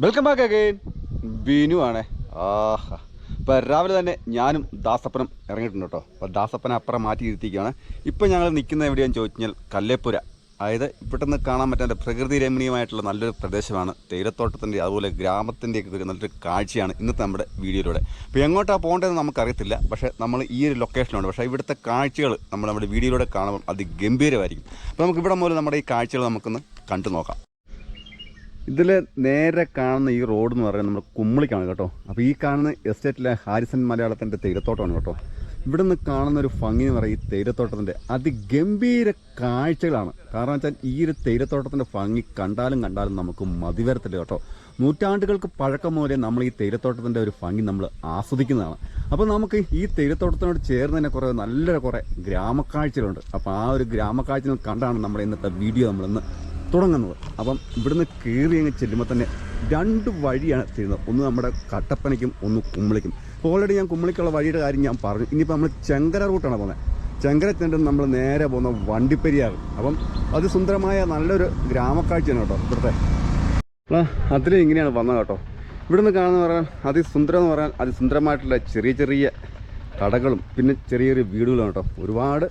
Welcome back again Binu ആണേ. ആഹാ. ഇപ്പം രാവിലെ തന്നെ ഞാനും ദാസപ്പനും ഇറങ്ങിയിട്ടുണ്ട് കേട്ടോ. അപ്പോൾ ദാസപ്പനെ അപ്പുറം മാറ്റി ഇരുത്തിക്കുകയാണ് ഇപ്പം ഞങ്ങൾ നിൽക്കുന്നത് എവിടെയാണെന്ന് ചോദിച്ചു കഴിഞ്ഞാൽ കല്ലേപ്പുര. അതായത് ഇവിടുന്ന് കാണാൻ പറ്റാത്ത പ്രകൃതി രമണീയമായിട്ടുള്ള നല്ലൊരു പ്രദേശമാണ് തേയിലത്തോട്ടത്തിന്റെ അതുപോലെ ഗ്രാമത്തിന്റെയൊക്കെ ഒരു നല്ലൊരു കാഴ്ചയാണ് ഇന്നത്തെ നമ്മുടെ വീഡിയോയിലൂടെ. അപ്പോൾ എങ്ങോട്ടാണ് പോകേണ്ടതെന്ന് നമുക്കറിയത്തില്ല. പക്ഷേ നമ്മൾ ഈ ഒരു ലൊക്കേഷനുണ്ട് പക്ഷേ ഇവിടുത്തെ കാഴ്ചകൾ നമ്മൾ നമ്മുടെ വീഡിയോയിലൂടെ കാണുമ്പോൾ അതിഗംഭീരമായിരിക്കും. അപ്പോൾ നമുക്ക് ഇവിടെ മുതൽ നമ്മുടെ ഈ കാഴ്ചകൾ നമുക്കൊന്ന് കണ്ടു നോക്കാം. ഇതിൽ നേരെ കാണുന്ന ഈ റോഡ് എന്ന് പറയുന്നത് നമ്മുടെ കുമ്മളിക്കാണ് കേട്ടോ. അപ്പോൾ ഈ കാണുന്ന എസ്റ്റേറ്റിലെ ഹാരിസൺ മലയാളത്തിന്റെ തേയിലത്തോട്ടമാണ് കേട്ടോ. ഇവിടെ നിന്ന് കാണുന്ന ഒരു ഭംഗി എന്ന് പറയുന്നത് ഈ തേയിലത്തോട്ടത്തിന്റെ അതിഗംഭീര കാഴ്ചകളാണ്. കാരണം വെച്ചാൽ ഈ ഒരു തേയിലത്തോട്ടത്തിന്റെ ഭംഗി കണ്ടാലും കണ്ടാലും നമുക്ക് മതി വരത്തില്ല കേട്ടോ. നൂറ്റാണ്ടുകൾക്ക് പഴക്കം മുതലേ നമ്മൾ ഈ തേയിലത്തോട്ടത്തിന്റെ ഒരു ഭംഗി നമ്മൾ ആസ്വദിക്കുന്നതാണ്. അപ്പോൾ നമുക്ക് ഈ തേയിലത്തോട്ടത്തിനോട് ചേർന്ന് തന്നെ കുറേ നല്ല കുറേ ഗ്രാമക്കാഴ്ചകളുണ്ട്. അപ്പോൾ ആ ഒരു ഗ്രാമക്കാഴ്ചകൾ കണ്ടാണ് നമ്മുടെ ഇന്നത്തെ വീഡിയോ നമ്മളിന്ന് തുടങ്ങുന്നത്. അപ്പം ഇവിടുന്ന് കയറി അങ്ങ് ചെല്ലുമ്പോൾ തന്നെ രണ്ട് വഴിയാണ് ചെയ്യുന്നത് ഒന്ന് നമ്മുടെ കട്ടപ്പനയ്ക്കും ഒന്ന് കുമ്പളിക്കും ഓൾറെഡി ഞാൻ കുമ്പളിക്കുള്ള വഴിയുടെ കാര്യം ഞാൻ പറഞ്ഞു. ഇനിയിപ്പോൾ നമ്മൾ ചെങ്കര റൂട്ടാണ് പോകുന്നത്. ചെങ്കര ചെന്നിട്ട് നമ്മൾ നേരെ പോകുന്ന വണ്ടിപ്പെരിയാർ അപ്പം അത് സുന്ദരമായ നല്ലൊരു ഗ്രാമക്കാഴ്ചയാണ് കേട്ടോ ഇവിടുത്തെ. അതിൽ ഇങ്ങനെയാണ് വന്നത് കേട്ടോ. ഇവിടുന്ന് കാണുന്ന പറയാൻ അതിസുന്ദരം എന്ന് പറയാൻ അതിസുന്ദരമായിട്ടുള്ള ചെറിയ ചെറിയ കടകളും പിന്നെ ചെറിയ ചെറിയ വീടുകളും കേട്ടോ. ഒരുപാട്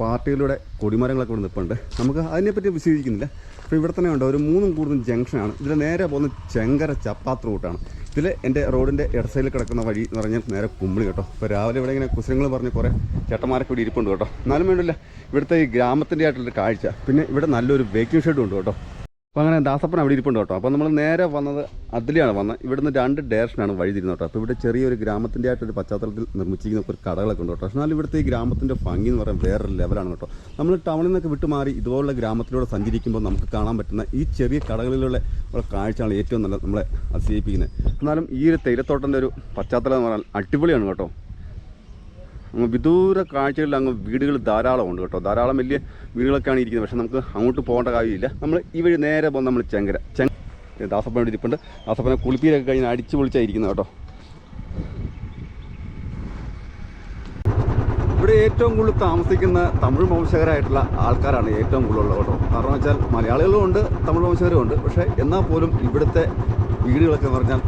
പാർട്ടികളുടെ കൊടിമരങ്ങളൊക്കെ ഇവിടെ നിൽപ്പുണ്ട് നമുക്ക് അതിനെപ്പറ്റി വിശദീകരിക്കുന്നില്ല. അപ്പോൾ ഇവിടെ തന്നെ ഉണ്ട് ഒരു മൂന്നും കൂടുതൽ ജംഗ്ഷനാണ്. ഇതിൽ നേരെ പോകുന്ന ചെങ്കര ചപ്പാത്ത് റൂട്ടാണ്. ഇതിൽ എന്റെ റോഡിന്റെ ഇടസൈഡിൽ കിടക്കുന്ന വഴി എന്ന് പറഞ്ഞാൽ നേരെ കുമ്പിളി കേട്ടോ. ഇപ്പോൾ രാവിലെ ഇവിടെ ഇങ്ങനെ കുസരങ്ങൾ പറഞ്ഞ് കുറേ ചേട്ടന്മാരൊക്കെ ഇവിടെ ഇരിപ്പുണ്ട് കേട്ടോ. എന്നാലും വേണ്ടില്ല ഇവിടുത്തെ ഈ ഗ്രാമത്തിന്റെ ആയിട്ടുള്ളൊരു കാഴ്ച. പിന്നെ ഇവിടെ നല്ലൊരു വേക്കിംഗ് ഷെഡും ഉണ്ട് കേട്ടോ. അപ്പോൾ അങ്ങനെ ദാസപ്പൻ അവിടെ ഇരിപ്പുണ്ട് കേട്ടോ. അപ്പോൾ നമ്മൾ നേരെ വന്നത് അതിലെയാണ് വന്നത്. ഇവിടുന്ന് രണ്ട് ഡയറക്ഷനാണ് വഴി തിരുന്നത് കേട്ടോ. അപ്പോൾ ഇവിടെ ചെറിയൊരു ഗ്രാമത്തിന്റെ ആയിട്ടൊരു പശ്ചാത്തലത്തിൽ നിർമ്മിച്ചിരിക്കുന്ന ഒരു കടകളൊക്കെ ഉണ്ട് കേട്ടോ. പക്ഷേ എന്നാൽ ഇവിടുത്തെ ഈ ഗ്രാമത്തിന്റെ ഭംഗി എന്ന് പറയാൻ വേറൊരു ലെവലാണ് കേട്ടോ. നമ്മൾ ടൗണിൽ നിന്നൊക്കെ വിട്ടുമാറി ഇതുപോലുള്ള ഗ്രാമത്തിലൂടെ സഞ്ചരിക്കുമ്പോൾ നമുക്ക് കാണാൻ പറ്റുന്ന ഈ ചെറിയ കടകളിലുള്ള കാഴ്ചയാണ് ഏറ്റവും നല്ല നമ്മളെ അതിശയിപ്പിക്കുന്നത്. എന്നാലും ഈ ഒരു തേയിലത്തോട്ടന്റെ ഒരു പശ്ചാത്തലം എന്ന് പറഞ്ഞാൽ അടിപൊളിയാണ് കേട്ടോ. അങ്ങ് വിദൂര കാഴ്ചകളിൽ അങ്ങ് വീടുകൾ ധാരാളം ഉണ്ട് കേട്ടോ. ധാരാളം വലിയ വീടുകളൊക്കെയാണ് ഇരിക്കുന്നത്. പക്ഷെ നമുക്ക് അങ്ങോട്ട് പോകേണ്ട കാര്യമില്ല. നമ്മൾ ഈ വഴി നേരെ പോകുന്ന നമ്മൾ ചെങ്കര ചെങ്ക ദാസപ്പൻ ഇരിപ്പുണ്ട്. ദാസപ്പനെ കുളിപ്പീരൊക്കെ കഴിഞ്ഞ് അടിച്ചു പൊളിച്ചായിരിക്കുന്നത് കേട്ടോ. ഇവിടെ ഏറ്റവും കൂടുതൽ താമസിക്കുന്ന തമിഴ് വംശകരായിട്ടുള്ള ആൾക്കാരാണ് ഏറ്റവും കൂടുതലുള്ളത് കേട്ടോ. കാരണം വെച്ചാൽ മലയാളികളും ഉണ്ട് തമിഴ് വംശകരും ഉണ്ട്. പക്ഷേ എന്നാൽ പോലും ഇവിടുത്തെ വീടുകളൊക്കെ എന്ന് പറഞ്ഞാൽ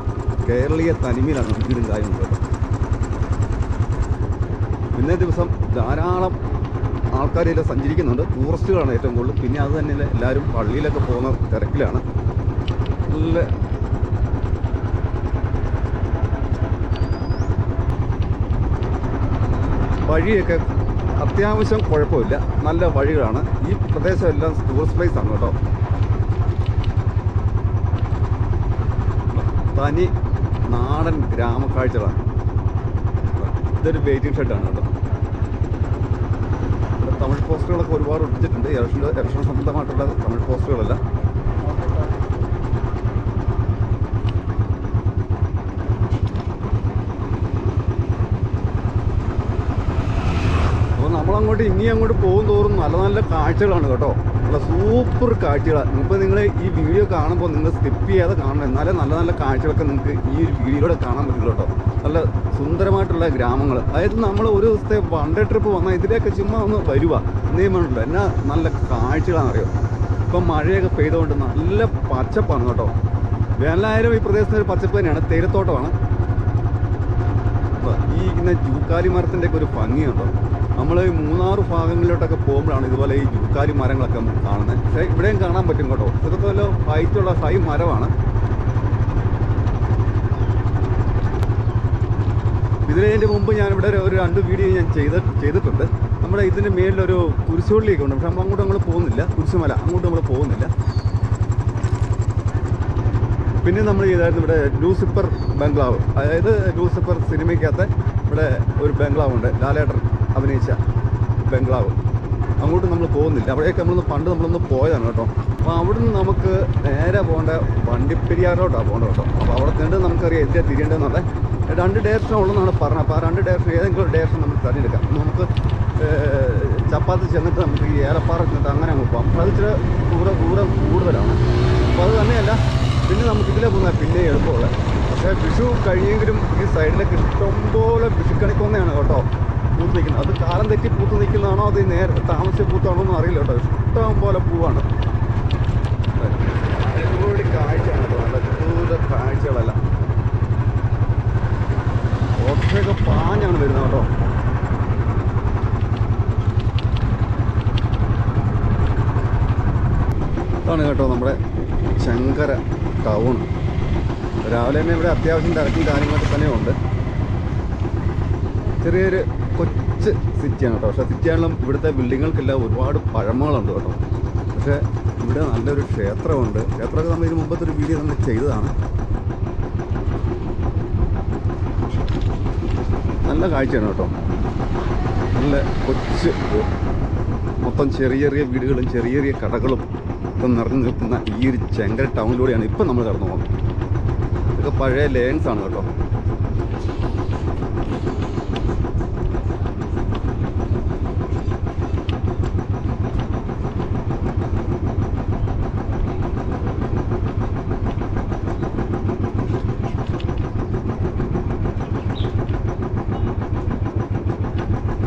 കേരളീയ തനിമയിലാണ്. വീടും കാര്യങ്ങളും കേട്ടോ ഇന്നേ ദിവസം ധാരാളം ആൾക്കാർ ഇതിൽ സഞ്ചരിക്കുന്നുണ്ട്. ടൂറിസ്റ്റുകളാണ് ഏറ്റവും കൂടുതൽ. പിന്നെ അത് തന്നെ എല്ലാവരും പള്ളിയിലൊക്കെ പോകുന്ന തിരക്കിലാണ്. നല്ല വഴിയൊക്കെ അത്യാവശ്യം കുഴപ്പമില്ല. നല്ല വഴികളാണ്. ഈ പ്രദേശമെല്ലാം ടൂറിസ്റ്റ് പ്ലേസ് ആണ് കേട്ടോ. തനി നാടൻ ഗ്രാമക്കാഴ്ചകളാണ്. ഇതൊരു വെയിറ്റിംഗ് ഷെഡാണ് കേട്ടോ. തമിഴ് പോസ്റ്ററുകളൊക്കെ ഒരുപാട് ഒട്ടിച്ചിട്ടുണ്ട്. ഇലക്ഷൻ ഇലക്ഷൻ സംബന്ധമായിട്ടുള്ള തമിഴ് പോസ്റ്ററുകളല്ല. അപ്പോൾ നമ്മളങ്ങോട്ട് ഇനി അങ്ങോട്ട് പോകും തോറും നല്ല നല്ല കാഴ്ചകളാണ് കേട്ടോ. നല്ല സൂപ്പർ കാഴ്ചകളാണ് ഇപ്പോൾ നിങ്ങൾ ഈ വീഡിയോ കാണുമ്പോൾ നിങ്ങൾ സ്കിപ്പ് ചെയ്യാതെ കാണണം. എന്നാലേ നല്ല നല്ല കാഴ്ചകളൊക്കെ നിങ്ങൾക്ക് ഈ ഒരു വീഡിയോയിലൂടെ കാണാൻ പറ്റുള്ളൂ കേട്ടോ. നല്ല സുന്ദരമായിട്ടുള്ള ഗ്രാമങ്ങൾ അതായത് നമ്മൾ ഒരു ദിവസത്തെ വൺ ഡേ ട്രിപ്പ് വന്നാൽ ഇതിലേക്ക് ചുമ്മാ ഒന്ന് വരുക നിയമമുണ്ട് എന്നാ നല്ല കാഴ്ചകളാണെന്നറിയോ ഇപ്പം മഴയൊക്കെ പെയ്തുകൊണ്ട് നല്ല പച്ചപ്പാണ് കേട്ടോ. വേനലായാലും ഈ പ്രദേശത്ത് ഒരു പച്ചപ്പ് തന്നെയാണ്. തേയിലത്തോട്ടമാണ്. ഈ ഇങ്ങനെ ജൂക്കാലി മരത്തിന്റെ ഒക്കെ ഒരു ഭംഗിയുണ്ടോ നമ്മൾ ഈ മൂന്നാറ് ഭാഗങ്ങളിലോട്ടൊക്കെ പോകുമ്പോഴാണ് ഇതുപോലെ ഈ ജൂക്കാലി മരങ്ങളൊക്കെ കാണുന്നത്. പക്ഷേ ഇവിടെയും കാണാൻ പറ്റും കേട്ടോ. ഇതൊക്കെ വല്ല ഹൈറ്റുള്ള ഹൈ മരമാണ്. ഇതിനതിന്റെ മുമ്പ് ഞാനിവിടെ ഒരു- രണ്ട് വീഡിയോ ഞാൻ ചെയ്ത് ചെയ്തിട്ടുണ്ട്. നമ്മുടെ ഇതിന്റെ മേളിലൊരു കുരിശുപള്ളിയൊക്കെ ഉണ്ട്. പക്ഷെ നമ്മൾ അങ്ങോട്ട് നമ്മൾ പോകുന്നില്ല. കുരിശുമല. അങ്ങോട്ട് നമ്മൾ പോകുന്നില്ല. പിന്നെ നമ്മൾ ചെയ്തായിരുന്നു ഇവിടെ ലൂസിഫർ ബംഗ്ലാവ്. അതായത് ലൂസിഫർ സിനിമയ്ക്കകത്ത് ഇവിടെ ഒരു ബംഗ്ലാവ് ഉണ്ട് ലാലേട്ടൻ അഭിനയിച്ച ബംഗ്ലാവ്. അങ്ങോട്ട് നമ്മൾ പോകുന്നില്ല. അവിടെയൊക്കെ നമ്മളൊന്ന് പണ്ട് നമ്മളൊന്ന് പോയതാണ് കേട്ടോ. അപ്പോൾ അവിടുന്ന് നമുക്ക് നേരെ പോകേണ്ട വണ്ടിപ്പെരിയാറോട്ടാണ് പോകേണ്ടത് കേട്ടോ. അപ്പോൾ അവിടെ ചെന്ന് നമുക്കറിയാം എന്തിനാണ് തിരിയേണ്ടതെന്നുള്ള രണ്ട് ഡയറക്ഷൻ ഉള്ളതെന്നാണ് പറഞ്ഞത്. അപ്പോൾ ആ രണ്ട് ഡയറക്ഷൻ ഏതെങ്കിലും ഒരു ഡയറക്ഷൻ നമുക്ക് തിരഞ്ഞെടുക്കാം നമുക്ക് ചപ്പാത്തി ചെന്നിട്ട് നമുക്ക് ഈ ഏലപ്പാറ ചെന്നിട്ട് അങ്ങനെ അങ്ങ് പോകാം അത് ഇച്ചിരി ദൂരം ദൂരം കൂടുതലാണ്. അപ്പോൾ അത് തന്നെയല്ല പിന്നെ നമുക്ക് ഇതിലെ പോകുന്ന പിന്നെ എളുപ്പമുള്ളത്. പക്ഷേ വിഷു കഴിയെങ്കിലും ഈ സൈഡിലൊക്കെ ഇഷ്ടംപോലെ വിഷുക്കണിക്കൊന്നയാണ് കേട്ടോ. പൂത്ത് നിൽക്കുന്നത് അത് കാലം തെറ്റി പൂത്ത് നിൽക്കുന്നതാണോ അത് നേരെ താമസിച്ച് പൂത്താണോ ഒന്നും അറിയില്ല കേട്ടോ. ഇഷ്ടം പോലെ പൂവാണ്. കാഴ്ചകളല്ല. പാഞ്ഞാണ് വരുന്നത് കേട്ടോ. ാണ് കേട്ടോ നമ്മുടെ ശങ്കര ടൗൺ. രാവിലെ തന്നെ ഇവിടെ അത്യാവശ്യം തിരക്കും കാര്യങ്ങളൊക്കെ തന്നെയുണ്ട്. ചെറിയൊരു കൊച്ച് സിറ്റിയാണ് കേട്ടോ. പക്ഷേ സിറ്റിയാണെങ്കിലും ഇവിടുത്തെ ബിൽഡിങ്ങുകൾക്കെല്ലാം ഒരുപാട് പഴമകളുണ്ട് കേട്ടോ. പക്ഷേ ഇവിടെ നല്ലൊരു ക്ഷേത്രമുണ്ട്. ക്ഷേത്രമൊക്കെ നമ്മൾ ഇതിന് മുമ്പത്തെ ഒരു വീഡിയോ നമ്മൾ ചെയ്തതാണ്. നല്ല കാഴ്ചയാണ് കേട്ടോ. നല്ല കൊച്ച് മൊത്തം ചെറിയ ചെറിയ വീടുകളും ചെറിയ ചെറിയ കടകളും ഒക്കെ നിറഞ്ഞു നിൽക്കുന്ന ഈ ഒരു ചെങ്കര ടൗണിലൂടെയാണ് ഇപ്പം നമ്മൾ കടന്നു പോകുന്നത് ഇതൊക്കെ പഴയ ലേൺസ് ആണ് കേട്ടോ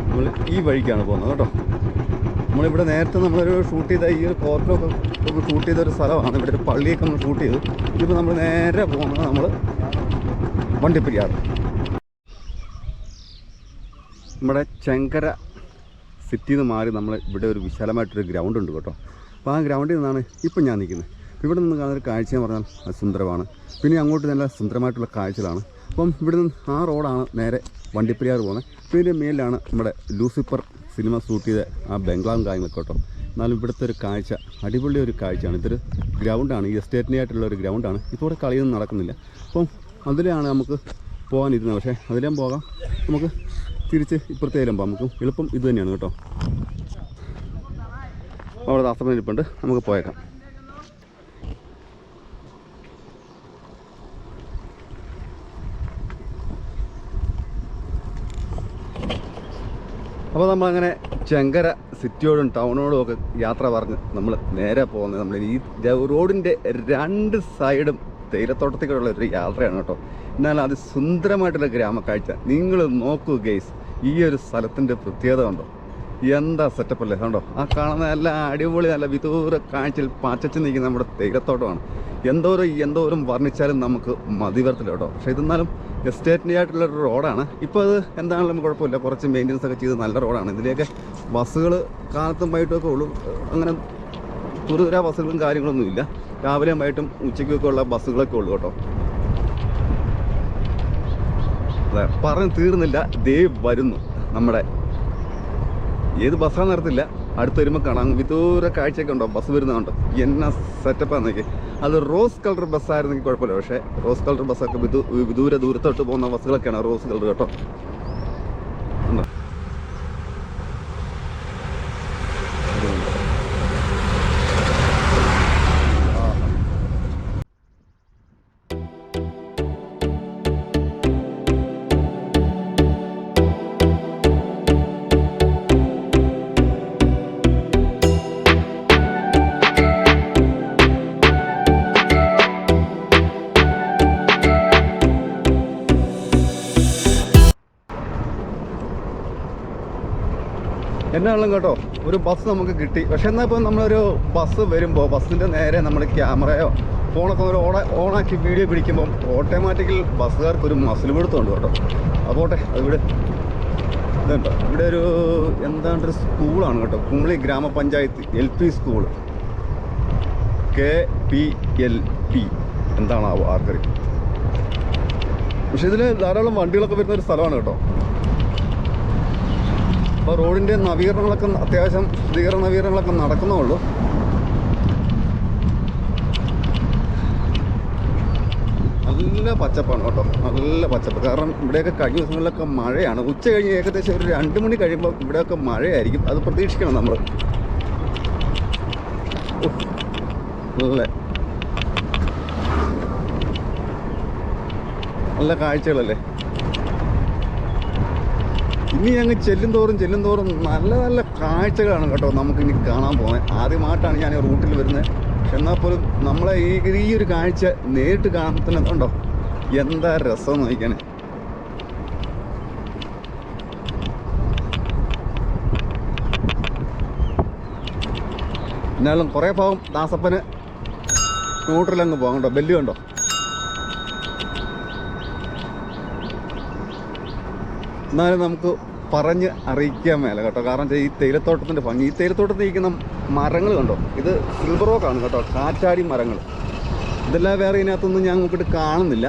നമ്മൾ ഈ വഴിക്കാണ് പോകുന്നത് കേട്ടോ. നമ്മളിവിടെ നേരത്തെ നമ്മളൊരു ഷൂട്ട് ചെയ്ത ഈ ഒരു കോർട്ടിലൊക്കെ ഒക്കെ ഷൂട്ട് ചെയ്ത ഒരു സ്ഥലമാണ്. ഇവിടെ ഒരു പള്ളിയൊക്കെ നമ്മൾ ഷൂട്ട് ചെയ്തു. ഇപ്പോൾ നമ്മൾ നേരെ പോകുന്നത് നമ്മൾ വണ്ടിപ്പെരിയാർ. നമ്മുടെ ചെങ്കര സിറ്റിയിൽ നിന്ന് മാറി നമ്മൾ ഇവിടെ ഒരു വിശാലമായിട്ടൊരു ഗ്രൗണ്ട് ഉണ്ട് കേട്ടോ. അപ്പോൾ ആ ഗ്രൗണ്ടിൽ നിന്നാണ് ഇപ്പം ഞാൻ നിൽക്കുന്നത്. ഇവിടെ നിന്ന് കാണുന്ന ഒരു കാഴ്ച എന്ന് പറഞ്ഞാൽ സുന്ദരമാണ്. പിന്നെ അങ്ങോട്ട് നല്ല സുന്ദരമായിട്ടുള്ള കാഴ്ചകളാണ്. അപ്പം ഇവിടെ നിന്ന് ആ റോഡാണ് നേരെ വണ്ടിപ്പെരിയാർ പോകുന്നത്. പിന്നെ മേലാണ് നമ്മുടെ ലൂസിഫർ സിനിമ ഷൂട്ട് ചെയ്ത ആ ബംഗ്ലാവും കാര്യങ്ങളൊക്കെ കേട്ടോ. എന്നാലും ഇവിടുത്തെ ഒരു കാഴ്ച അടിപൊളി ഒരു കാഴ്ചയാണ്. ഇതൊരു ഗ്രൗണ്ടാണ് ഈ എസ്റ്റേറ്റിന്റെ ആയിട്ടുള്ള ഒരു ഗ്രൗണ്ടാണ് ഇപ്പോൾ ഇവിടെ കളിയൊന്നും നടക്കുന്നില്ല. അപ്പം അതിലാണ് നമുക്ക് പോകാനിരുന്നത്. പക്ഷേ അതിലേം പോകാം. നമുക്ക് തിരിച്ച് ഇപ്പുറത്തേലും പോകാം. നമുക്ക് എളുപ്പം ഇതുതന്നെയാണ് കേട്ടോ. അവിടെ ദാസപ്പൻ ഇരിപ്പുണ്ട്. നമുക്ക് പോയേക്കാം. അപ്പോൾ നമ്മളങ്ങനെ ചെങ്കര സിറ്റിയോടും ടൗണോടും ഒക്കെ യാത്ര പറഞ്ഞ് നമ്മൾ നേരെ പോകുന്നത് നമ്മൾ ഈ റോഡിന്റെ രണ്ട് സൈഡും തേയിലത്തോട്ടത്തേക്കുള്ള ഒരു യാത്രയാണ് കേട്ടോ. എന്നാൽ അത് സുന്ദരമായിട്ടുള്ള ഗ്രാമക്കാഴ്ച. നിങ്ങൾ നോക്കൂ ഗെയ്സ് ഈ ഒരു സ്ഥലത്തിന്റെ പ്രത്യേകത ഉണ്ടോ എന്താ സെറ്റപ്പ് അല്ലേ? കണ്ടോ? ആ കാണുന്ന നല്ല അടിപൊളി നല്ല വിദൂര കാഴ്ചയിൽ പച്ചച്ച് നിൽക്കുന്ന നമ്മുടെ തേയിലത്തോട്ടമാണ്. എന്തോരം എന്തോരം വർണിച്ചാലും നമുക്ക് മതി വരത്തില്ല കേട്ടോ. പക്ഷേ ഇതെന്നാലും എസ്റ്റേറ്റിന്റെ ആയിട്ടുള്ള ഒരു റോഡാണ്. ഇപ്പോൾ അത് എന്താണെങ്കിലും കുഴപ്പമില്ല. കുറച്ച് മെയിന്റനൻസ് ഒക്കെ ചെയ്ത് നല്ല റോഡാണ്. ഇതിലേക്ക് ബസ്സുകൾ കാലത്തും വൈകിട്ടൊക്കെ ഉള്ളു. അങ്ങനെ ദൂരദൂര ബസ്സുകളും കാര്യങ്ങളൊന്നും ഇല്ല. രാവിലെയും വൈകിട്ടും ഉച്ചയ്ക്കൊക്കെ ഉള്ള ബസ്സുകളൊക്കെ ഉള്ളൂ കേട്ടോ. അതെ പറഞ്ഞ് തീർന്നില്ല. ദേ വരുന്നു നമ്മുടെ. ഏത് ബസ്സാണ് അറിയത്തില്ല. അടുത്ത് വരുമ്പോൾ കാണാം. വിദൂര കാഴ്ചയൊക്കെ ഉണ്ടോ? ബസ് വരുന്നുണ്ടോ എന്നാ സെറ്റപ്പാന്നൊക്കെ അത് റോസ് കളർ ബസ്സായിരുന്നെങ്കിൽ കുഴപ്പമില്ല. പക്ഷേ റോസ് കളർ ബസ്സൊക്കെ വിദൂ വിദൂര ദൂരത്തോട്ട് പോകുന്ന ബസ്സുകളൊക്കെയാണ് റോസ് കളർ കേട്ടോ. ഉണ്ടോ? എന്നാണെങ്കിലും കേട്ടോ. ഒരു ബസ് നമുക്ക് കിട്ടി. പക്ഷെ എന്നാൽ ഇപ്പോൾ നമ്മളൊരു ബസ് വരുമ്പോൾ ബസ്സിന്റെ നേരെ നമ്മൾ ക്യാമറയോ ഫോണൊക്കെ ഒരു ഓണ ഓണാക്കി വീഡിയോ പിടിക്കുമ്പോൾ ഓട്ടോമാറ്റിക്കൽ ബസ്സുകാർക്ക് ഒരു മസിൽ പിടുത്തമുണ്ട് കേട്ടോ. അതുപോട്ടെ അതിവിടെ ഇതുണ്ടോ. ഇവിടെ ഒരു എന്താണ്ടൊരു സ്കൂളാണ് കേട്ടോ. Kumily Grama Panchayat L P school K P L P. എന്താണ് ആർക്കറി പക്ഷേ ഇതിൽ ധാരാളം വണ്ടികളൊക്കെ വരുന്ന ഒരു സ്ഥലമാണ് കേട്ടോ. അപ്പോൾ റോഡിന്റെ നവീകരണങ്ങളൊക്കെ അത്യാവശ്യം ശുദ്ധീകരണ നവീകരണങ്ങളൊക്കെ നടക്കുന്നേ ഉള്ളൂ നല്ല പച്ചപ്പാണ് കേട്ടോ. നല്ല പച്ചപ്പ്. കാരണം ഇവിടെയൊക്കെ കഴിഞ്ഞ ദിവസങ്ങളിലൊക്കെ മഴയാണ്. ഉച്ച കഴിഞ്ഞ് ഏകദേശം ഒരു രണ്ട് മണി കഴിയുമ്പോൾ ഇവിടെയൊക്കെ മഴയായിരിക്കും. അത് പ്രതീക്ഷിക്കണം നമ്മൾ നല്ല. നല്ല കാഴ്ചകളല്ലേ? ഇനി ഞങ്ങൾ ചെല്ലും തോറും ചെല്ലും തോറും നല്ല നല്ല കാഴ്ചകളാണ് കേട്ടോ നമുക്ക് ഇനി കാണാൻ പോകുന്നത്. ആദ്യമായിട്ടാണ് ഞാൻ റൂട്ടിൽ വരുന്നത്. എന്നാൽ പോലും നമ്മളെ ഈ ഈ ഒരു കാഴ്ച നേരിട്ട് ഉണ്ടോ എന്താ രസം നോക്കണേ എന്നാലും കുറേ ഭാഗം ദാസപ്പന് ന്യൂട്രലങ്ങ് പോകാം കേട്ടോ. ബെല്ല് കണ്ടോ? എന്നാലും നമുക്ക് പറഞ്ഞ് അറിയിക്കാൻ മേല കേട്ടോ. കാരണം ഈ തേയിലത്തോട്ടത്തിന്റെ ഭംഗി ഈ തേയിലത്തോട്ടത്തിൽ ഇരിക്കുന്ന മരങ്ങൾ കണ്ടോ? ഇത് സിൽവർ റോക്കാണ് കേട്ടോ കാറ്റാടി മരങ്ങൾ. ഇതെല്ലാം വേറെ ഇതിനകത്തൊന്നും ഞാൻ നോക്കിയിട്ട് കാണുന്നില്ല.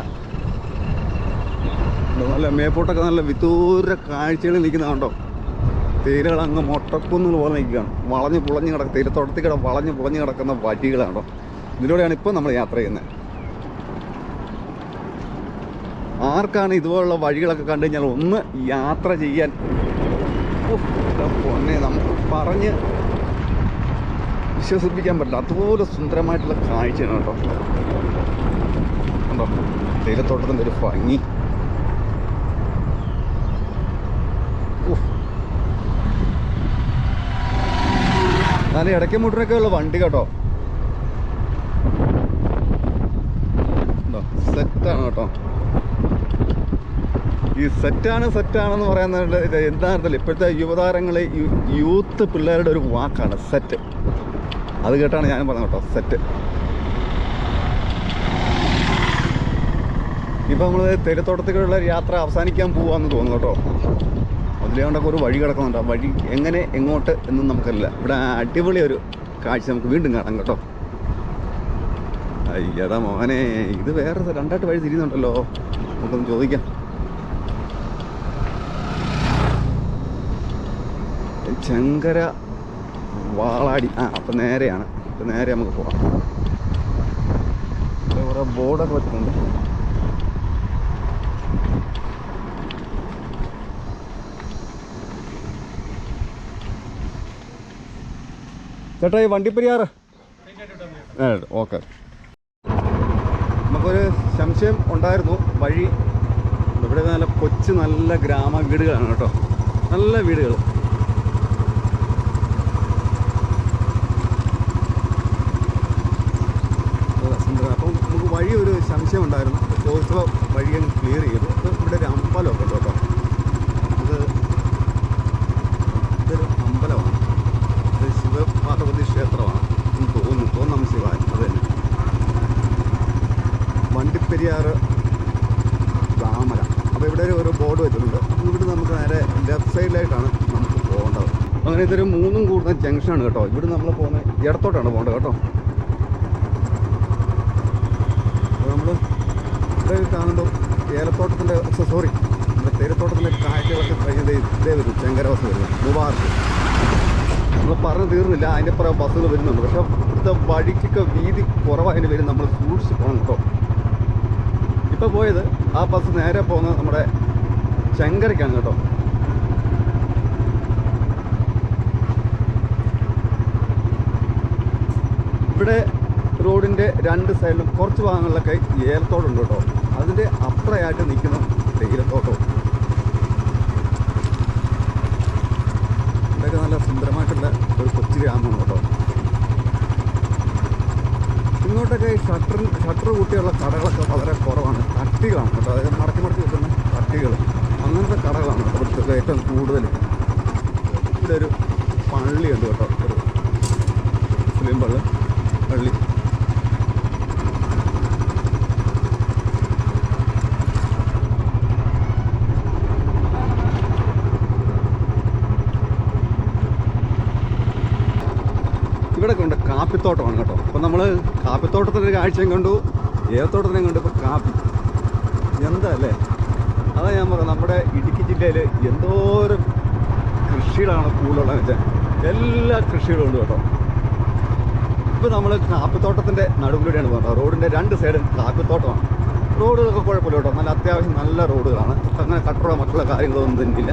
നല്ല മേപ്പോട്ടൊക്കെ നല്ല വിദൂര കാഴ്ചകൾ നിൽക്കുന്ന കണ്ടോ? തേയിലകൾ അങ്ങ് മൊട്ടക്കുന്നുകൾ പോലെ നിൽക്കുകയാണ്. വളഞ്ഞ് പുളഞ്ഞ് കിടക്കുന്ന തേയിലത്തോട്ടത്തിൽ കിട വളഞ്ഞ് പുളഞ്ഞ് കിടക്കുന്ന വഴികളാണോ ഇതിലൂടെയാണ് ഇപ്പോൾ നമ്മൾ യാത്ര ചെയ്യുന്നത്. ആർക്കാണ് ഇതുപോലുള്ള വഴികളൊക്കെ കണ്ടു കഴിഞ്ഞാൽ ഒന്ന് യാത്ര ചെയ്യാൻ? പൊന്നെ നമുക്ക് പറഞ്ഞ് വിശ്വസിപ്പിക്കാൻ പറ്റില്ല. അതുപോലെ സുന്ദരമായിട്ടുള്ള കാഴ്ചയാണ് കേട്ടോ. കണ്ടോ? തേയിലത്തോട്ടത്തിന്റെ ഒരു ഭംഗി. നല്ല ഇടയ്ക്ക് മുട്ടിനൊക്കെ ഉള്ള വണ്ടി കേട്ടോ സെറ്റാണ് കേട്ടോ ഈ സെറ്റാണ് സെറ്റാണെന്ന് പറയുന്നത് എന്താണെന്നല്ല ഇപ്പോഴത്തെ യുവതാരങ്ങളെ യൂത്ത് പിള്ളേരുടെ ഒരു വാക്കാണ് സെറ്റ്. അത് കേട്ടാണ് ഞാൻ പറഞ്ഞത് കേട്ടോ സെറ്റ്. ഇപ്പം നമ്മൾ തെരുത്തോട്ടത്തിലുള്ള യാത്ര അവസാനിക്കാൻ പോവാന്ന് തോന്നുന്നു കേട്ടോ. അതിലേണ്ടൊക്കെ ഒരു വഴി കിടക്കുന്നുണ്ട്. ആ വഴി എങ്ങനെ എങ്ങോട്ട് എന്നും നമുക്കറിയില്ല. ഇവിടെ അടിപൊളി ഒരു കാഴ്ച നമുക്ക് വീണ്ടും കാണാം കേട്ടോ. അയ്യതാ മോനെ ഇത് വേറെ രണ്ടായിട്ട് വഴി തിരിയുന്നുണ്ടല്ലോ. നമുക്കൊന്ന് ചോദിക്കാം. ചെങ്കര വാളാടി. ആ അപ്പം നേരെയാണ്. അപ്പം നേരെ നമുക്ക് പോകാം കുറേ ബോർഡൊക്കെ വെച്ചിട്ടുണ്ട്. ചേട്ടാ ഈ വണ്ടിപ്പെരിയാറ്? ഓക്കെ. നമുക്കൊരു സംശയം ഉണ്ടായിരുന്നു. വഴി ഇവിടെ നല്ല കൊച്ചു നല്ല ഗ്രാമ വീടുകളാണ് കേട്ടോ. നല്ല വീടുകൾ സുന്ദരം അപ്പം നമുക്ക് വഴി ഒരു സംശയം ഉണ്ടായിരുന്നു ചോദിച്ചപ്പോൾ വഴി അങ്ങ് ക്ലിയർ ചെയ്തു. അപ്പോൾ ഇവിടെ ഒരു അമ്പലമൊക്കെ കേട്ടോ. അത് ഇതൊരു അമ്പലമാണ്. ഇത് ശിവപാർവതി ക്ഷേത്രമാണ്. എന്ന് തോന്നുന്നു. തോന്നാം ശിവായ അത് തന്നെ. വണ്ടിപ്പെരിയാറ് താമര അപ്പോൾ ഇവിടെ ഒരു ബോർഡ് വെച്ചിട്ടുണ്ട്. ഇവിടെ നമുക്ക് നേരെ ലെഫ്റ്റ് സൈഡിലായിട്ടാണ് നമുക്ക് പോകേണ്ടത്. അങ്ങനെ ഇതൊരു മൂന്നും കൂടുന്ന ജംഗ്ഷനാണ് കേട്ടോ. ഇവിടെ നമ്മൾ പോകുന്നത് ഇടത്തോട്ടാണ് പോകേണ്ടത് കേട്ടോ അപ്പോൾ നമ്മൾ ഇവിടെ കാണുമ്പോൾ ഏലത്തോട്ടത്തിന്റെ സോറി നമ്മുടെ തേയിലത്തോട്ടത്തിന്റെ കാഴ്ചകളൊക്കെ കഴിഞ്ഞത് ഇതേ വരും. ചെങ്കര ബസ് വരുന്നത് മുബാർക്ക് നമ്മൾ പറഞ്ഞു തീർന്നില്ല. അതിന്റെ പുറം ബസ്സുകൾ വരുന്നുണ്ട്. പക്ഷേ ഇവിടുത്തെ വഴിക്കൊക്കെ വീതി കുറവായതിന് വരും നമ്മൾ സൂക്ഷിച്ച് പോകണം കേട്ടോ. ഇപ്പോൾ പോയത് ആ ബസ് നേരെ പോകുന്നത് നമ്മുടെ ചെങ്കരയ്ക്കാണ് കേട്ടോ. ഇവിടെ റോഡിന്റെ രണ്ട് സൈഡിലും കുറച്ച് ഭാഗങ്ങളിലൊക്കെ ഏലത്തോടുണ്ട് കേട്ടോ. അതിന്റെ അപ്പുറയായിട്ട് നിൽക്കുന്ന തേയിലത്തോട്ടവും ഇതൊക്കെ നല്ല സുന്ദരമായിട്ടുള്ള ഒരു കൊച്ചു ഗ്രാമമാണ് കേട്ടോ. ഇങ്ങോട്ടൊക്കെ ഈ ഷട്ടർ ഷട്ടർ കൂട്ടിയുള്ള കടകളൊക്കെ വളരെ കുറവാണ്. തട്ടികളാണ് കേട്ടോ. അതായത് മടക്കി മടക്കി വെക്കുന്ന കട്ടികൾ അങ്ങനത്തെ കടകളാണ് അവിടുത്തെ ഏറ്റവും കൂടുതൽ. ഇവിടെ ഒരു പള്ളിയുണ്ട് കേട്ടോ. ഒരു മുസ്ലിം പള്ളി. പള്ളി ഇവിടെ കൊണ്ട് കാപ്പിത്തോട്ടമാണ് കേട്ടോ. അപ്പം നമ്മൾ കാപ്പിത്തോട്ടത്തിന്റെ കാഴ്ചയും കണ്ടു ഏലത്തോട്ടത്തിനെയും കണ്ടു. ഇപ്പോൾ കാപ്പി. എന്താ അല്ലേ? അതാ ഞാൻ പറയാം നമ്മുടെ ഇടുക്കി ജില്ലയിൽ എന്തോരം കൃഷികളാണ് കൂടുതലുള്ളതെന്ന് വെച്ചാൽ എല്ലാ കൃഷികളും ഉണ്ട് കേട്ടോ. ഇപ്പോൾ നമ്മൾ കാപ്പിത്തോട്ടത്തിന്റെ നടുവിലൂടെയാണ് പോകുന്നത്. റോഡിന്റെ രണ്ട് സൈഡും കാപ്പിത്തോട്ടമാണ്. റോഡുകളൊക്കെ കുഴപ്പമില്ല കേട്ടോ. നല്ല അത്യാവശ്യം നല്ല റോഡുകളാണ്. അങ്ങനെ കട്ടറോ മറ്റുള്ള കാര്യങ്ങളൊന്നും തന്നില്ല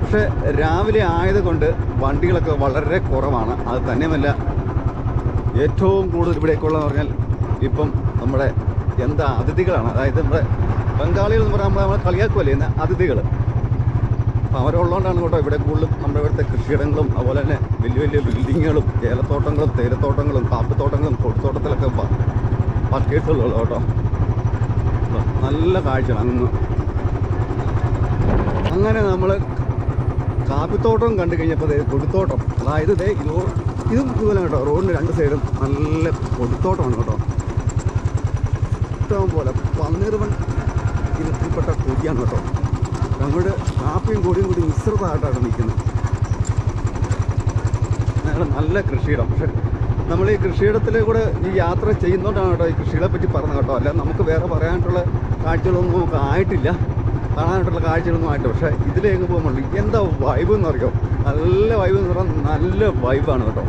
പക്ഷേ രാവിലെ ആയതുകൊണ്ട് വണ്ടികളൊക്കെ വളരെ കുറവാണ്. അത് തന്നെയുമല്ല ഏറ്റവും കൂടുതൽ ഇവിടേക്കുള്ളതെന്ന് പറഞ്ഞാൽ ഇപ്പം നമ്മുടെ എന്താ അതിഥികളാണ്. അതായത് നമ്മുടെ ബംഗാളികൾ എന്ന് പറയുമ്പോൾ നമ്മളെ കളിയാക്കുമല്ലേ എന്ന അതിഥികൾ അപ്പം അവരുള്ളതുകൊണ്ടാണ് കേട്ടോ ഇവിടെ കൂടുതലും നമ്മുടെ ഇവിടുത്തെ കൃഷിയിടങ്ങളും അതുപോലെ തന്നെ വലിയ വലിയ ബിൽഡിങ്ങുകളും ഏലത്തോട്ടങ്ങളും തേയിലത്തോട്ടങ്ങളും കാപ്പിത്തോട്ടങ്ങളും കൊടുത്തോട്ടത്തിലൊക്കെ പർക്കേഴ്സുകളുള്ളത് കേട്ടോ. നല്ല കാഴ്ചയാണ് അങ്ങ് അങ്ങനെ നമ്മൾ കാപ്പിത്തോട്ടം കണ്ടു കഴിഞ്ഞപ്പോൾ കൊടിത്തോട്ടം. അതായത് ഇത് ഇതും ഇതുപോലെ കേട്ടോ. റോഡിന്റെ രണ്ട് സൈഡും നല്ല പൊടിത്തോട്ടമാണ് കേട്ടോ. ഇഷ്ടം പോലെ പന്നിറുവൻ ഇനത്തിൽപ്പെട്ട കൊടിയാണ് കേട്ടോ. നമ്മുടെ കാപ്പിയും കൊടിയും കൂടി മിശ്രിതമായിട്ടാണ് നിൽക്കുന്നത്. നല്ല കൃഷിയിടം. പക്ഷെ നമ്മൾ ഈ കൃഷിയിടത്തിലെ കൂടെ ഈ യാത്ര ചെയ്യുന്നതുകൊണ്ടാണ് കേട്ടോ ഈ കൃഷികളെ പറ്റി പറഞ്ഞത് കേട്ടോ. അല്ല നമുക്ക് വേറെ പറയാനായിട്ടുള്ള കാഴ്ചകളൊന്നും നമുക്ക് ആയിട്ടില്ല. കാണാനായിട്ടുള്ള കാഴ്ചകളൊന്നും ആയിട്ടില്ല. പക്ഷേ ഇതിലേക്ക് പോകുമ്പോൾ എന്താ വൈബ് എന്ന് അറിയോ നല്ല വൈബ് എന്ന് പറഞ്ഞാൽ നല്ല വൈബാണ് കേട്ടോ.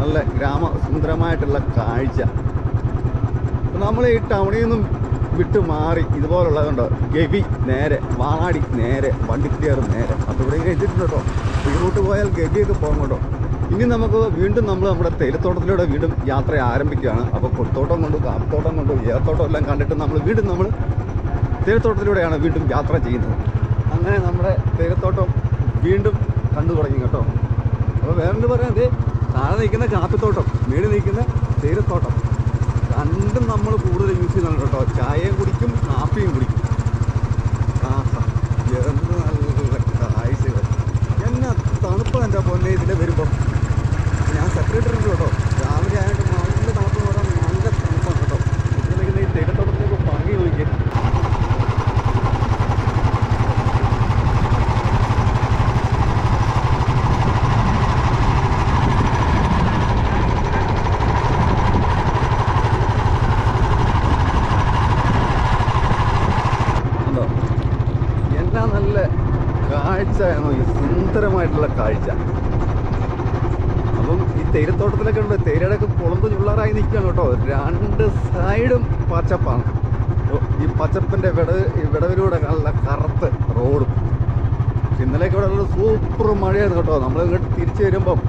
നല്ല ഗ്രാമസുന്ദരമായിട്ടുള്ള കാഴ്ച. നമ്മൾ ഈ ടൗണിൽ നിന്നും വിട്ടു മാറി ഇതുപോലുള്ളതുണ്ട് ഗവി നേരെ വാളാടി നേരെ വണ്ടിപ്പെരിയാർ നേരെ. അപ്പോൾ ഇവിടെ ഇങ്ങനെ എത്തിയിട്ടുണ്ട് കേട്ടോ. ഈ പോയാൽ ഗവിയൊക്കെ പോകാൻ കേട്ടോ ഇനി നമുക്ക് വീണ്ടും നമ്മൾ നമ്മുടെ തേയിലത്തോട്ടത്തിലൂടെ വീണ്ടും യാത്ര ആരംഭിക്കുകയാണ്. അപ്പോൾ കൊടുത്തോട്ടം കൊണ്ടും കാപ്പത്തോട്ടം കൊണ്ടും ഏത്തോട്ടം എല്ലാം കണ്ടിട്ട് നമ്മൾ വീണ്ടും നമ്മൾ തേയിലത്തോട്ടത്തിലൂടെയാണ് വീണ്ടും യാത്ര ചെയ്യുന്നത്. അങ്ങനെ നമ്മുടെ തേയിലത്തോട്ടം വീണ്ടും കണ്ടു തുടങ്ങി കേട്ടോ. അപ്പോൾ വേറെന്ത് പറയാം അതേ താഴെ നിൽക്കുന്ന കാപ്പിത്തോട്ടം മേളിൽ നിൽക്കുന്ന തേയിലത്തോട്ടം രണ്ടും നമ്മൾ കൂടുതൽ യൂസ് ചെയ്യുന്നുണ്ട് കേട്ടോ. ചായയും കുടിക്കും കാപ്പിയും കുടിക്കും. എന്ത് എന്നാ തണുപ്പ് എന്റെ പൊന്നെ ഇതിലെ വരുമ്പോൾ ഞാൻ സെപ്പറേറ്റ് ഉണ്ട് കേട്ടോ. രാവിലെ ആയിട്ട് നല്ല തണുപ്പ് നല്ല തണുപ്പാണ് കേട്ടോ. ഇവിടെ നിൽക്കുന്ന ഈ പങ്കി നോക്കിയേ ഉണ്ടോ എന്നാ നല്ല കാഴ്ചയാണോ ഈ സുന്ദരമായിട്ടുള്ള കാഴ്ച. അപ്പം ഈ തേയിലത്തോട്ടത്തിലൊക്കെ ഉണ്ട്. തേയിലയുടെയൊക്കെ കുളന്ത് ചുള്ളാറായി നിൽക്കുകയാണ് കേട്ടോ. രണ്ട് സൈഡും പച്ചപ്പാണ്. ഈ പച്ചപ്പിന്റെ വിട ഈ വിടവിലൂടെ നല്ല കറുത്ത് റോഡും. ഇന്നലെയൊക്കെ ഇവിടെ ഉള്ള സൂപ്പർ മഴയായിരുന്നു കേട്ടോ. നമ്മൾ ഇങ്ങോട്ട് തിരിച്ചു വരുമ്പം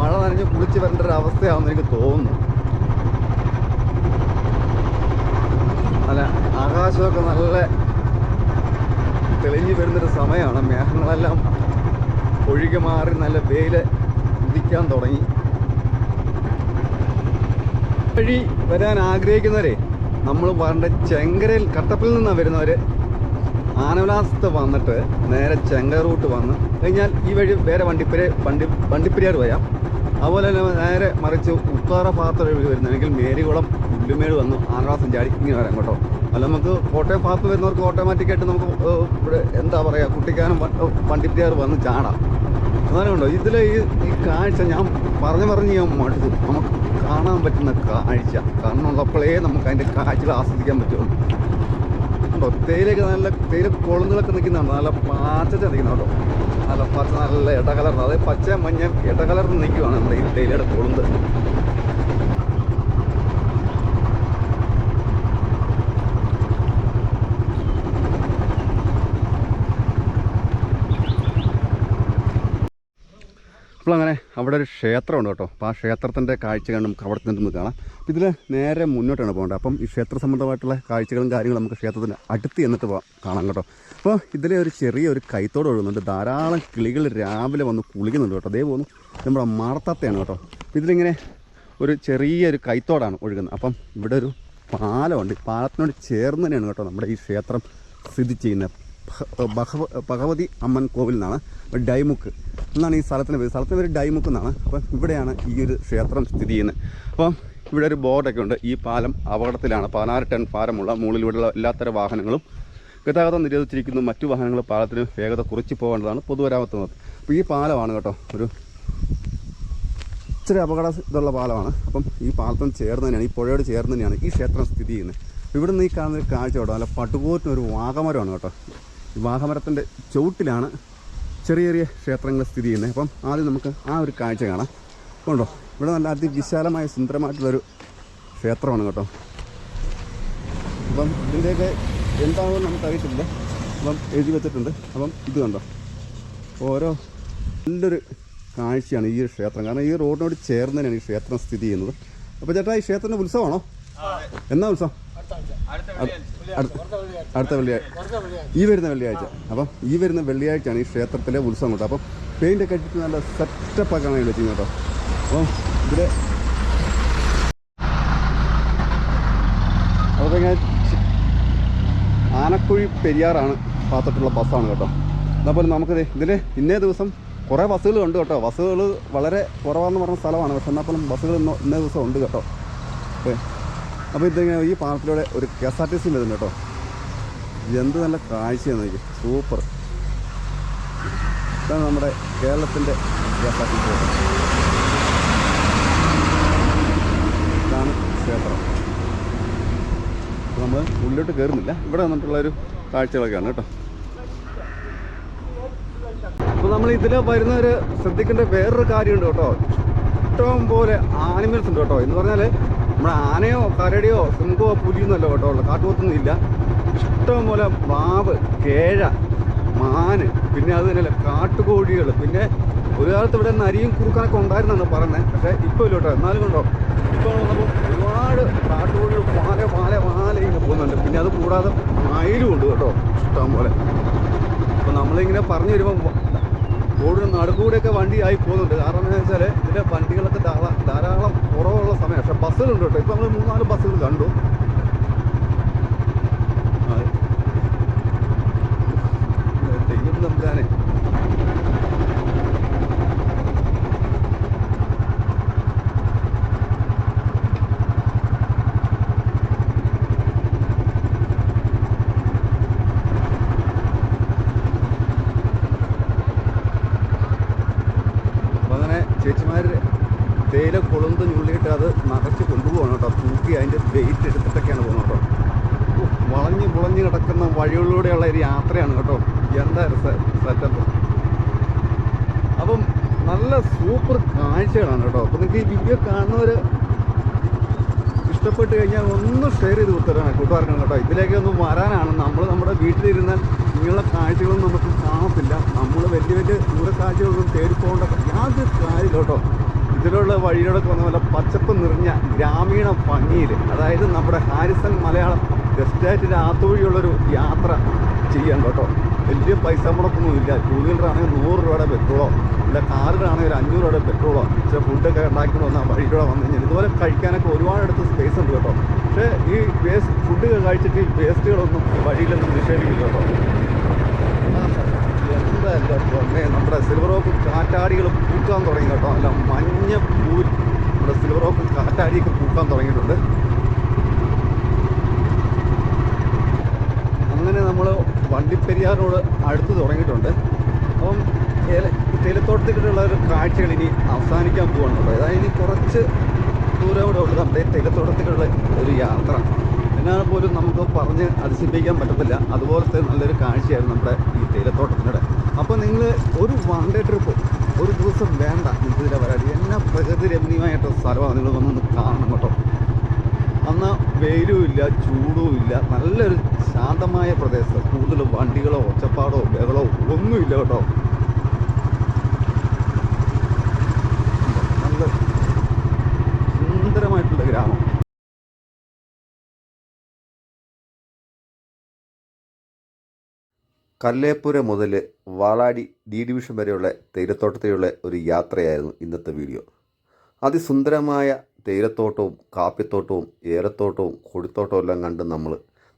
മഴ നനഞ്ഞ് കുളിച്ച് വരേണ്ട ഒരു അവസ്ഥയാണെന്ന് എനിക്ക് തോന്നുന്നു. നല്ല ആകാശമൊക്കെ നല്ല തെളിഞ്ഞു വരുന്നൊരു സമയമാണ്. മേഘങ്ങളെല്ലാം ഒഴുകി മാറി നല്ല വെയിൽ ഉദിക്കാൻ തുടങ്ങി. വഴി വരാൻ ആഗ്രഹിക്കുന്നവരെ നമ്മൾ പറഞ്ഞ ചെങ്കരയിൽ കട്ടപ്പിൽ നിന്നാണ് വരുന്നവർ ആനവിലാസത്ത് വന്നിട്ട് നേരെ ചെങ്കര റൂട്ട് വന്ന് കഴിഞ്ഞാൽ ഈ വഴി വേറെ വണ്ടിപ്പെരി വണ്ടി വണ്ടിപ്പെരിയാർ വരാം. അതുപോലെ തന്നെ നേരെ മറിച്ച് ഉത്താറ ഭാഗത്ത് വഴി വരുന്നതെങ്കിൽ മേരികുളം ഉല്ലുമേട് വന്ന് ആനവിലാസം ചാടി ഇങ്ങനെ വരാം കേട്ടോ. അല്ല നമുക്ക് കോട്ടയം ഭാഗത്ത് വരുന്നവർക്ക് ഓട്ടോമാറ്റിക്കായിട്ട് നമുക്ക് ഇവിടെ എന്താ പറയുക കുട്ടിക്കാനം വ- വന്ന് ചാടാം. അങ്ങനെയുണ്ടോ? ഇതിലെ ഈ ഈ കാഴ്ച ഞാൻ പറഞ്ഞു പറഞ്ഞ് ഞാൻ മടുത്തു. നമുക്ക് കാണാൻ പറ്റുന്ന കാഴ്ച. കണ്ണുള്ളപ്പോഴേ നമുക്ക് അതിന്റെ കാഴ്ചകൾ ആസ്വദിക്കാൻ പറ്റുള്ളൂ. ഉണ്ടോ? തേയിലൊക്കെ നല്ല തേയില കൊളുന്നുകളൊക്കെ നിൽക്കുന്നുണ്ട് നല്ല പാച്ച നിൽക്കുന്ന കേട്ടോ നല്ല പച്ച നല്ല ഇടകലർന്ന് അതായത് പച്ച മഞ്ഞ ഇടകലർന്ന് നിൽക്കുവാണ് നമ്മുടെ ഈ തേയിലയുടെ കൊളുന്ത്. അപ്പോൾ അങ്ങനെ അവിടെ ഒരു ക്ഷേത്രമുണ്ട് കേട്ടോ. അപ്പോൾ ആ ക്ഷേത്രത്തിന്റെ കാഴ്ചകൾ നമുക്ക് അവിടെ നിന്ന് കാണാം. അപ്പോൾ ഇതിൽ നേരെ മുന്നോട്ടാണ് പോകേണ്ടത്. അപ്പം ഈ ക്ഷേത്ര സംബന്ധമായിട്ടുള്ള കാഴ്ചകളും കാര്യങ്ങളും നമുക്ക് ക്ഷേത്രത്തിന് അടുത്ത് എന്നിട്ട് കാണാം കേട്ടോ. അപ്പോൾ ഇതിലെ ഒരു ചെറിയ ഒരു കൈത്തോട് ഒഴുകുന്നുണ്ട്. ധാരാളം കിളികൾ രാവിലെ വന്ന് കുളിക്കുന്നുണ്ട് കേട്ടോ. അതേ പോകുന്നു നമ്മുടെ മാർത്തത്തയാണ് കേട്ടോ. ഇതിലിങ്ങനെ ഒരു ചെറിയൊരു കൈത്തോടാണ് ഒഴുകുന്നത്. അപ്പം ഇവിടെ ഒരു പാലമുണ്ട്. പാലത്തിനോട് ചേർന്ന് തന്നെയാണ് കേട്ടോ നമ്മുടെ ഈ ക്ഷേത്രം സ്ഥിതി ചെയ്യുന്നത്. ഭഗവതി അമ്മൻ കോവിൽ നിന്നാണ് ഡൈമുക്ക്. എന്നാണ് ഈ സ്ഥലത്തിന്റെ പേര്. സ്ഥലത്തിന്റെ പേര് ഡൈമുക്ക് എന്നാണ്. അപ്പം ഇവിടെയാണ് ഈ ഒരു ക്ഷേത്രം സ്ഥിതി ചെയ്യുന്നത്. അപ്പം ഇവിടെ ഒരു ബോർഡൊക്കെ ഉണ്ട്. ഈ പാലം അപകടത്തിലാണ്. പതിനാറ് ടൺ ഭാരമുള്ള മുകളിലൂടെയുള്ള എല്ലാത്തരം വാഹനങ്ങളും ഗതാഗതം നിരോധിച്ചിരിക്കുന്നു. മറ്റു വാഹനങ്ങൾ പാലത്തിന് വേഗത കുറച്ച് പോകേണ്ടതാണ് പൊതുവരാമത്ത് അപ്പോൾ ഈ പാലമാണ് കേട്ടോ ഒരു ഇച്ചിരി അപകട ഇതുള്ള പാലമാണ്. അപ്പം ഈ പാലത്തിന് ചേർന്ന് തന്നെയാണ് ഈ പുഴയോട് ചേർന്ന് തന്നെയാണ് ഈ ക്ഷേത്രം സ്ഥിതി ചെയ്യുന്നത്. ഇവിടുന്ന് ഈ കാണുന്ന ഒരു കാഴ്ച കേട്ടോ. അല്ല പട്ടുപോറ്റിനൊരു വാഗമരമാണ് കേട്ടോ. ഈ വാഗമരത്തിന്റെ ചുവട്ടിലാണ് ചെറിയ ചെറിയ ക്ഷേത്രങ്ങൾ സ്ഥിതി ചെയ്യുന്നത്. അപ്പം ആദ്യം നമുക്ക് ആ ഒരു കാഴ്ച കാണാം. ഉണ്ടോ ഇവിടെ നല്ല അതിവിശാലമായ സുന്ദരമായിട്ടുള്ളൊരു ക്ഷേത്രമാണ് കേട്ടോ. അപ്പം ഇതിന്റെയൊക്കെ എന്താണെന്ന് നമുക്കറിയത്തില്ല. അപ്പം എഴുതി വെച്ചിട്ടുണ്ട്. അപ്പം ഇത് കണ്ടോ? ഓരോ നല്ലൊരു കാഴ്ചയാണ് ഈ ക്ഷേത്രം. കാരണം ഈ റോഡിനോട് ചേർന്ന് തന്നെയാണ് ഈ ക്ഷേത്രം സ്ഥിതി ചെയ്യുന്നത്. അപ്പോൾ ചേട്ടാ ഈ ക്ഷേത്രത്തിന്റെ ഉത്സവമാണോ? എന്നാ ഉത്സവം? അടുത്ത- വെള്ളിയാഴ്ച. ഈ വരുന്ന വെള്ളിയാഴ്ച. അപ്പം ഈ വരുന്ന വെള്ളിയാഴ്ചയാണ് ഈ ക്ഷേത്രത്തിലെ ഉത്സവം കേട്ടോ അപ്പം പെയിന്റ് ഒക്കെ അടിച്ച് നല്ല സെറ്റപ്പ് ആക്കാൻ വേണ്ടി വെച്ചിരുന്നു കേട്ടോ. അപ്പം ഇവിടെ അപ്പോൾ ഇങ്ങനെ ആനക്കുഴി പെരിയാറാണ് പാത്തിട്ടുള്ള ബസ്സാണ് കേട്ടോ. അതേപോലെ നമുക്ക് ഇതിൽ ഇന്നേ ദിവസം കുറേ ബസ്സുകൾ ഉണ്ട് കേട്ടോ. ബസ്സുകൾ വളരെ കുറവാണെന്ന് പറഞ്ഞ സ്ഥലമാണ്. പക്ഷെ എന്നാൽ പോലും ബസ്സുകൾ ഇന്നേ ദിവസം ഉണ്ട് കേട്ടോ. ഓക്കെ അപ്പോൾ ഇതിങ്ങനെ ഈ പാർക്കിലൂടെ ഒരു K S R T C വരുന്നു കേട്ടോ. എന്ത് നല്ല കാഴ്ചയാണ് എനിക്ക് സൂപ്പർ. ഇതാണ് നമ്മുടെ കേരളത്തിന്റെ K S R T C ഇതാണ് ക്ഷേത്രം. നമ്മൾ ഉള്ളിലോട്ട് കയറുന്നില്ല ഇവിടെ വന്നിട്ടുള്ള ഒരു കാഴ്ചകളൊക്കെയാണ് കേട്ടോ. അപ്പോൾ നമ്മൾ ഇതിൽ വരുന്നവർ ശ്രദ്ധിക്കേണ്ട വേറൊരു കാര്യമുണ്ട് കേട്ടോ. ഇഷ്ടം പോലെ ആനിമൽസ് ഉണ്ട് കേട്ടോ. എന്ന് പറഞ്ഞാൽ നമ്മുടെ ആനയോ കരടിയോ സിംഹമോ പുലിയൊന്നുമല്ല കേട്ടോ ഉള്ളത്. കാട്ടുപോത്തൊന്നും ഇല്ല. ഇഷ്ടം പോലെ മാവ് കേഴ മാന് പിന്നെ അത് തന്നെയല്ല കാട്ടുകോഴികൾ. പിന്നെ ഒരു കാലത്ത് ഇവിടെ നരിയും കുറുക്കാനൊക്കെ ഉണ്ടായിരുന്നാണ് പറഞ്ഞത് പക്ഷേ ഇപ്പോൾ ഇല്ല കേട്ടോ. എന്നാലും കണ്ടോ ഇപ്പോൾ വന്നപ്പോൾ ഒരുപാട് കാട്ടുകോഴികൾ പാല പാല പാല ഇങ്ങനെ പോകുന്നുണ്ട്. പിന്നെ അത് കൂടാതെ മയിലും ഉണ്ട് കേട്ടോ. ഇഷ്ടം പോലെ. അപ്പോൾ നമ്മളിങ്ങനെ പറഞ്ഞു വരുമ്പോൾ റോഡിന് നടുക്കൂടെയൊക്കെ വണ്ടി ആയി പോകുന്നുണ്ട്. കാരണം എന്താ വെച്ചാൽ ഇതിന്റെ വണ്ടികളൊക്കെ ധാരാ ധാരാളം കുറവുള്ള സമയം പക്ഷേ ബസ്സുകളുണ്ട് കേട്ടോ. ഇപ്പോൾ നമ്മൾ മൂന്നാൽ ബസ്സുകൾ കണ്ടു. തെയ്യം തമ്പുരാനെ അപ്പോൾ അങ്ങനെ ചേച്ചിമാർ തേയില കൊളുന്ത് ഞുള്ളിയിട്ട് അത് നിറച്ച് കൊണ്ടുപോകണം കേട്ടോ തൂക്കി അതിന്റെ വെയിറ്റ് എടുത്തിട്ടൊക്കെയാണ് പോകുന്നത് കേട്ടോ ഓ, വളഞ്ഞ് പുളഞ്ഞ് കിടക്കുന്ന വഴികളിലൂടെയുള്ള ഒരു യാത്രയാണ് കേട്ടോ എന്താ സെറ്റപ്പ് അപ്പം നല്ല സൂപ്പർ കാഴ്ചകളാണ് കേട്ടോ. അപ്പോൾ നിങ്ങൾക്ക് ഈ വീഡിയോ കാണുന്നവർ ഇഷ്ടപ്പെട്ട് കഴിഞ്ഞാൽ ഒന്ന് ഷെയർ ചെയ്ത് കൊടുത്തരാണ് കൂട്ടുകാർക്കാണ് കേട്ടോ. ഇതിലേക്ക് ഒന്ന് വരാനാണ് നമ്മൾ നമ്മുടെ വീട്ടിലിരുന്നാൽ ഇങ്ങനെയുള്ള കാഴ്ചകളൊന്നും നമുക്ക് കാണത്തില്ല. നമ്മൾ വലിയ വലിയ ദൂര കാഴ്ചകളൊന്നും തേടി പോകേണ്ട യാതൊരു കാര്യമില്ല കേട്ടോ. ഇതിലുള്ള വഴിയിലൂടെ വന്ന പോലെ പച്ചപ്പ് നിറഞ്ഞ ഗ്രാമീണ ഭംഗിയിൽ അതായത് നമ്മുടെ ഹാരിസൺ മലയാളം ഗസ്റ്റാറ്റിന്റെ ആത്തുവഴിയുള്ളൊരു യാത്ര ചെയ്യാൻ കേട്ടോ. വലിയ പൈസ മുടക്കൊന്നും ഇല്ല. ടൂ വീലർ ആണെങ്കിൽ നൂറ് രൂപയുടെ പെട്രോളോ ഇല്ല കാറിനാണെങ്കിൽ ഒരു അഞ്ഞൂറ് രൂപയുടെ പെട്രോളോ ചില ഫുഡൊക്കെ ഉണ്ടാക്കി വന്നാൽ വഴിയിലൂടെ വന്നു കഴിഞ്ഞാൽ ഇതുപോലെ കഴിക്കാനൊക്കെ ഒരുപാട് അടുത്ത് സ്പേസ് ഉണ്ട് കേട്ടോ. പക്ഷേ ഈ വേസ്റ്റ് ഫുഡ് കഴിച്ചിട്ട് ഈ വേസ്റ്റുകളൊന്നും വഴിയിലൊന്നും നിഷേധിക്കില്ല കേട്ടോ. എന്താ നമ്മുടെ സിൽവർ ഓക്ക് കാറ്റാടികൾ പൂക്കാൻ തുടങ്ങി കേട്ടോ. അല്ല മഞ്ഞ പൂ നമ്മുടെ സിൽവർ ഓക്ക് കാറ്റാടിയൊക്കെ പൂക്കാൻ തുടങ്ങിയിട്ടുണ്ട്. അങ്ങനെ നമ്മൾ വണ്ടിപ്പെരിയാറിനോട് അടുത്ത് തുടങ്ങിയിട്ടുണ്ട്. അപ്പം തേയിലത്തോട്ടത്തിലുള്ള ഒരു കാഴ്ചകൾ ഇനി അവസാനിക്കാൻ പോവാണ് അതായത് ഇനി കുറച്ച് ദൂരം കൂടെ ഉള്ളത് നമ്മുടെ തേലത്തോട്ടത്തിലുള്ള ഒരു യാത്ര. എന്നാൽ പോലും നമുക്ക് പറഞ്ഞ് അതിശയിപ്പിക്കാൻ പറ്റത്തില്ല. അതുപോലത്തെ നല്ലൊരു കാഴ്ചയായിരുന്നു നമ്മുടെ ഈ തേലത്തോട്ടത്തിനിടെ അപ്പോൾ നിങ്ങൾ ഒരു വൺ ഡേ ട്രിപ്പ് ഒരു ദിവസം വേണ്ട. നിങ്ങൾക്ക് ഇതിലെ വരാൻ. എന്നാ പ്രകൃതി രമണീയമായിട്ടുള്ള സ്ഥലമാണ് നിങ്ങൾ വന്നൊന്ന് കാണണം കേട്ടോ. അന്ന് വെയിലും ഇല്ല ചൂടും ഇല്ല. നല്ലൊരു ശാന്തമായ പ്രദേശം. കൂടുതൽ വണ്ടികളോ ഒച്ചപ്പാടോ ബഹളോ ഒന്നുമില്ല കേട്ടോ. നല്ല സുന്ദരമായിട്ടുള്ള ഗ്രാമം. കല്ലേപ്പുര മുതൽ വാളാടി ഡി ഡിവിഷൻ വരെയുള്ള തേയിലത്തോട്ടത്തിലുള്ള ഒരു യാത്രയായിരുന്നു ഇന്നത്തെ വീഡിയോ. അതിസുന്ദരമായ തേയിലത്തോട്ടവും കാപ്പിത്തോട്ടവും ഏലത്തോട്ടവും കൊടിത്തോട്ടവും എല്ലാം കണ്ട് നമ്മൾ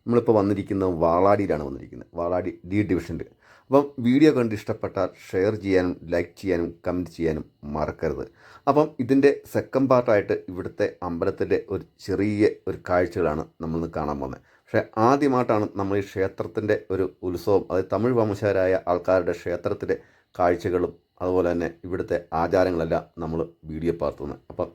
നമ്മളിപ്പോൾ വന്നിരിക്കുന്നത് വാളാടിയിലാണ് വന്നിരിക്കുന്നത്. വാളാടി ഡി ഡിവിഷനിൽ അപ്പം വീഡിയോ കണ്ട് ഇഷ്ടപ്പെട്ടാൽ ഷെയർ ചെയ്യാനും ലൈക്ക് ചെയ്യാനും കമന്റ് ചെയ്യാനും മറക്കരുത്. അപ്പം ഇതിന്റെ സെക്കൻഡ് പാർട്ടായിട്ട് ഇവിടുത്തെ അമ്പലത്തിന്റെ ഒരു ചെറിയ ഒരു കാഴ്ചകളാണ് നമ്മൾ കാണാൻ പോകുന്നത്. പക്ഷേ ആദ്യമായിട്ടാണ് നമ്മൾ ഈ ക്ഷേത്രത്തിന്റെ ഒരു ഉത്സവം അത് തമിഴ് വംശജരായ ആൾക്കാരുടെ ക്ഷേത്രത്തിലെ കാഴ്ചകളും അതുപോലെ തന്നെ ഇവിടുത്തെ ആചാരങ്ങളെല്ലാം നമ്മൾ വീഡിയോ പാർത്തുന്നത് അപ്പം